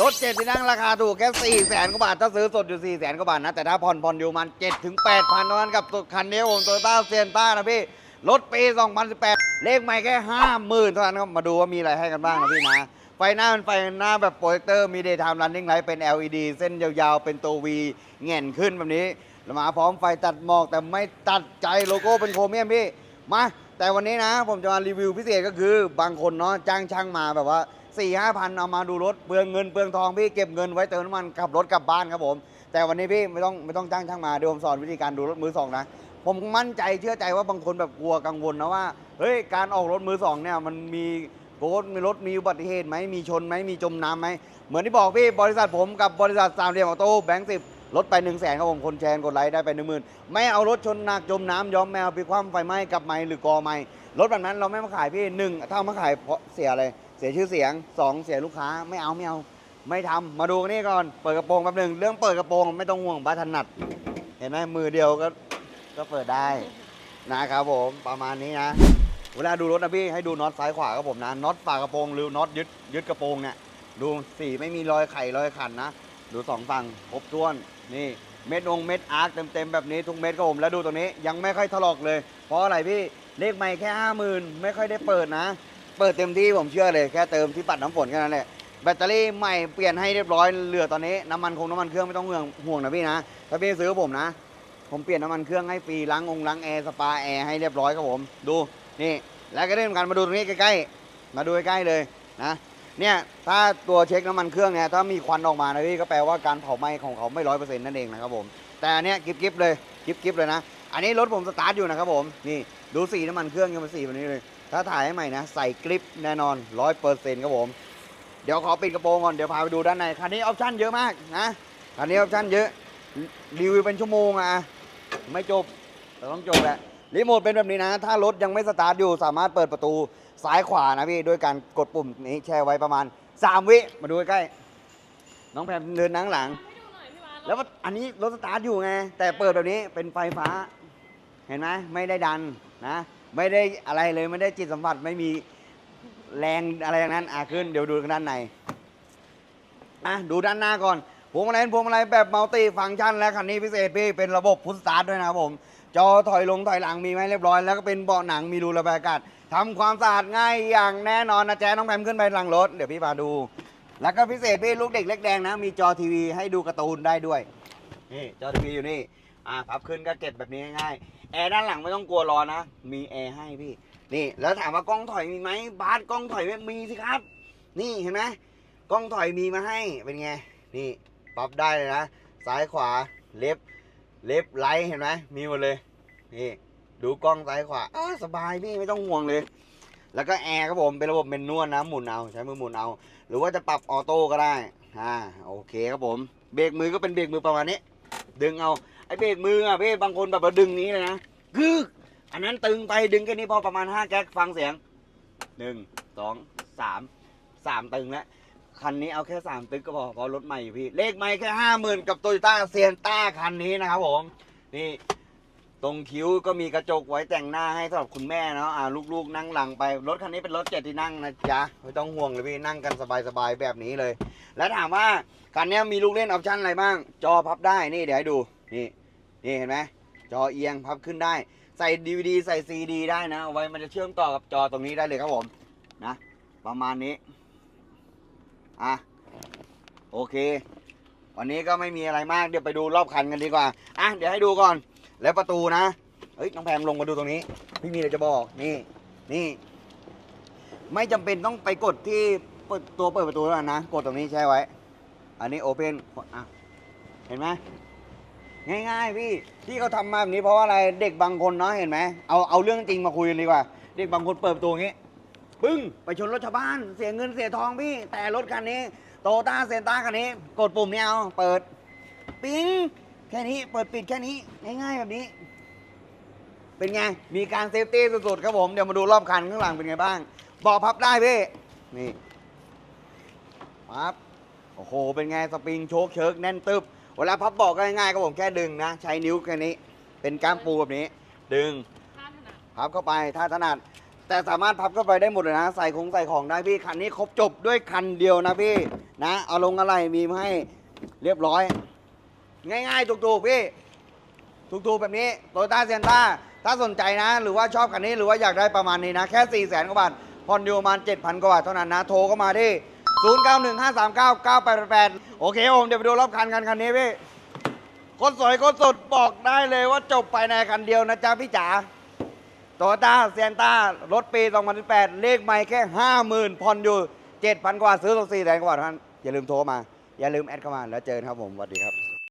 รถเจ็ดที่นั่งราคาถูกแค่4ี่แสนกว่าบาท ถ้าซื้อสดอยู่4ี่แสนกว่าบาทนะ แต่ถ้าผ่อนผ่อนอยู่มัน7ถึง8พันเท่านั้นกับคันนี้ผมโตโยต้าเซียนต้านะพี่ รถปี 2018 เลขไม่แค่50,000เท่านั้นครับ มาดูว่ามีอะไรให้กันบ้างนะพี่นะไฟหน้าเป็นไฟหน้าแบบโปรเจคเตอร์มี daytime running light เป็น LED เส้นยาวๆ เป็นตัว V แง่นขึ้นแบบนี้ลมาพร้อมไฟตัดหมอกแต่ไม่ตัดใจโลโก้เป็นโครเมียมพี่มาแต่วันนี้นะ ผมจะมารีวิวพิเศษก็คือบางคนเนาะจ้างช่างมาแบบว่า 4ี่ห้าพันเอามาดูรถเปลืองเงินเปลืองทองพี่เก็บเงินไว้เติมน้ำมันขับรถกลับบ้านครับผม แต่วันนี้พี่ไม่ต้องไม่ต้องจ้างช่างมาเดี๋ยวผมสอนวิธีการดูรถมือสองนะผมมั่นใจเชื่อใจว่าบางคนแบบกลัวกังวลนะว่าเฮ้ยการออกรถมือสองเนี่ยมันมีโกดมีรถมีอุบัติเหตุไหมมีชนไหมมีจมน้ำไหมเหมือนที่บอกพี่บริษัทผมกับบริษัทสามเหลี่ยมออโต้แบงค์สิบลดไป1นึ่งแสนครับผมคนแชร์กดไลค์ได้ไปหนึ่งหมื่นไม่เอารถชนหนักจมน้ำยอมแมวไปคว่ำไฟไหม้กับไม้หรือกอไม้รถแบบนั้นเราไม่มาขายพี่หนึ่งถ้ามาขายเพราะเสียอะไร เสียชื่อเสียงสองเสียลูกค้าไม่เอาไม่เอา ไม่ทำมาดูนี่ก่อนเปิดกระโปรงแป๊บหนึ่งเรื่องเปิดกระโปรงไม่ต้องห่วงบ้าถนัด เห็นไหมมือเดียวก็ก็เปิดได้นะครับผมประมาณนี้นะเวลาดูรถนะพี่ให้ดูน็อตซ้ายขวาครับผมนะน็อตฝากระโปรงหรือน็อตยึดยึดกระโปรงเนี่ยดูสีไม่มีรอยไข่รอยขันนะดูสองฝั่งครบถ้วนนี่เม็ดองเม็ดอาร์คเต็มๆแบบนี้ทุกเม็ดครับผมแล้วดูตรงนี้ยังไม่ค่อยถลอกเลย เพราะอะไรพี่เลขไม่แค่ห้าหมื่นไม่ค่อยได้เปิดนะ เปิดเต็มที่ผมเชื่อเลยแค่เติมที่ปัดน้ำฝนแค่นั้นแหละแบตเตอรี่ใหม่เปลี่ยนให้เรียบร้อยเหลือตอนนี้น้ำมันคงน้ำมันเครื่องไม่ต้องห่วงห่วงนะพี่นะถ้าพี่ซื้อผมนะ ผมเปลี่ยนน้ำมันเครื่องให้ฟรีล้างองค์ล้างแอร์สปาแอร์ให้เรียบร้อยครับผมดูนี่ แล้วก็ได้ทำการมาดูตรงนี้ใกล้ๆมาดูใกล้ๆเลยนะเนี่ยถ้าตัวเช็คน้ำมันเครื่องเนี่ยถ้ามีควันออกมานะพี่ก็แปลว่าการเผาไหม้ของเขาไม่ร้อยเปอร์เซ็นต์นั่นเองนะครับผมแต่อันเนี้ยกิ๊บๆเลยกิ๊บๆเลยนะ อันนี้รถผมสตาร์ทอยู่นะครับผมนี่ดูสีน้ำมันเครื่องยังเป็นสีแบบนี้เลย ถ้าถ่ายให้ใหม่นะ ใส่กริปแน่นอนร้อยเปอร์เซ็นต์ครับผม เดี๋ยวขอปิดกระโปรงก่อนเดี๋ยวพาไปดูด้านในคันนี้ออปชั่นเยอะมากนะคันนี้ออปชั่นเยอะรีวิวเป็นชั่วโมงอะไม่จบแต่ต้องจบแหละรีโมทเป็นแบบนี้นะ ถ้ารถยังไม่สตาร์ทอยู่สามารถเปิดประตูซ้ายขวานะพี่ด้วยการกดปุ่มนี้แช่ไว้ประมาณ 3 วิมาดูใกล้น้องแพมเดินนั่งหลัง แล้วอันนี้รถสตาร์ทอยู่ไง แต่เปิดแบบนี้เป็นไฟฟ้า เห็นไหมไม่ได้ดันนะ ไม่ได้อะไรเลยไม่ได้จิตสัมผัสไม่มีแรงอะไรอย่างนั้นอะขึ้นเดี๋ยวดูด้านในอะดูด้านหน้าก่อนพวงมาลัยพวงมาลัยแบบมัลติฟังก์ชันและคันนี้พิเศษพี่เป็นระบบพุทสตาร์ทด้วยนะครับผม จอถอยลงถอยหลังมีไหมเรียบร้อย แล้วก็เป็นเบาะหนังมีรูระบายอากาศทำความสะอาดง่ายอย่างแน่นอนนะแจ๊น้องแพมขึ้นไปหลังรถเดี๋ยวพี่พาดู แล้วก็พิเศษพี่ลูกเด็กเล็กแดงนะ มีจอทีวีให้ดูการ์ตูนได้ด้วยนี่จอทีวีอยู่นี่อ่าพับขึ้นก็เก็บแบบนี้ง่าย แอร์ด้านหลังไม่ต้องกลัวร้อนนะ มีแอร์ให้พี่ นี่แล้วถามว่ากล้องถอยมีไหมบาสกล้องถอยไหมมีสิครับ นี่เห็นไหมกล้องถอยมีมาให้เป็นไง นี่ปรับได้เลยนะ ซ้ายขวาเล็บเล็บไลท์เห็นไหมมีหมดเลย นี่ดูกล้องซ้ายขวาอ้าสบายพี่ไม่ต้องห่วงเลย แล้วก็แอร์ครับผมเป็นระบบเมนนวลนะหมุนเอาใช้มือหมุนเอา หรือว่าจะปรับออโต้ก็ได้อ่าโอเคครับผม เบรกมือก็เป็นเบรกมือประมาณนี้ ดึงเอา เบรกมืออะพี่บางคนแบบว่าดึงนี้เลยนะกึกอันนั้นตึงไปดึงแค่นี้พอประมาณ5แก๊กฟังเสียง1 2 3 3ตึงแล้วคันนี้เอาแค่3ตึกก็พอพราะรถใหม่อยู่พี่ เลขใหม่แค่50,000กับโตโยต้าเซียนต้าคันนี้นะครับผม นี่ตรงคิ้วก็มีกระจกไว้แต่งหน้าให้สำหรับคุณแม่เนาะอ่าลูกๆ นั่งหลังไป รถคันนี้เป็นรถเจ็ดที่นั่งนะจ๊ะ ไม่ต้องห่วงเลยพี่นั่งกันสบายๆแบบนี้เลย แล้วถามว่าคันนี้มีลูกเล่นออปชั่นอะไรบ้าง จอพับได้นี่เดี๋ยวให้ดูนี่ นี่เห็นไหมจอเอียงพับขึ้นได้ ใส่ดีวดีใส่ซีดีได้นะเอาไว้มันจะเชื่อมต่อกับจอตรงนี้ได้เลยครับผมนะประมาณนี้อะโอเค วันนี้ก็ไม่มีอะไรมากเดี๋ยวไปดูรอบคันกันดีกว่าอะเดี๋ยวให้ดูก่อน แล้วประตูนะเฮ้ยน้องแพมลงมาดูตรงนี้ พี่มีอะไรจะบอกนี่นี่ ไม่จำเป็นต้องไปกดที่เปิดตัวเปิดประตูแล้วนะกดตรงนี้ใช่ไว้ อันนี้โอเพนอะเห็นไหม ง่ายๆพี่ที่เขาทำมาแบบนี้เพราะว่าอะไรเด็กบางคนเนาะเห็นไหมเอาเอาเรื่องจริงมาคุยกันดีกว่า เด็กบางคนเปิดประตูอย่างนี้ปึ้งไปชนรถชาวบ้านเสียเงินเสียทองพี่ แต่รถคันนี้โตต้าเซนต้าคันนี้ กดปุ่มนี้เอาเปิด ปิ๊งแค่นี้เปิดปิดแค่นี้ง่ายๆแบบนี้ เป็นไง มีการเซฟตี้สุดๆครับผม เดี๋ยวมาดูรอบคันข้างหลังเป็นไงบ้างเบอกพับได้พี่ นี่พับโอ้โห เป็นไง สปริงโชคเชิกแน่นตึบ เวลาพับเบอกก็ง่ายๆครับผมแค่ดึงนะ ใช้นิ้วแค่นี้ เป็นก้ามปูแบบนี้ ดึงพับเข้าไปถ้าถนัด แต่สามารถพับเข้าไปได้หมดเลยนะ ใส่ของใส่ของได้พี่คันนี้ครบจบด้วยคันเดียวนะพี่นะเอาลงอะไรมีมาให้เรียบร้อย ง่ายๆถูกๆพี่ถูกๆแบบนี้โตโยต้าเซนต้าถ้าสนใจนะ หรือว่าชอบคันนี้หรือว่าอยากได้ประมาณนี้นะ แค่4 0 0แสนกว่าบาทผ่อนอยู่ประมาณ7,000กว่าบาทเท่านั้นนะโทรเข้ามาที่ 0915399888โอเคผมเดี๋ยวไปดูรอบคันกันคันนี้พี่โคตรสวยโคตรสดบอกได้เลยว่าจบไปในคันเดียวนะจ๊ะพี่จ๋าโตโยต้าเซนต้ารถปี 2018 เลขไม่แค่ 50,000ผ่อนอยู่ 7,000 กว่าซื้อตัว4แสนกว่าบาทเท่านั้นอย่าลืมโทรมา อย่าลืมแอดเข้ามาแล้วเจอกันครับผมสวัสดีครับ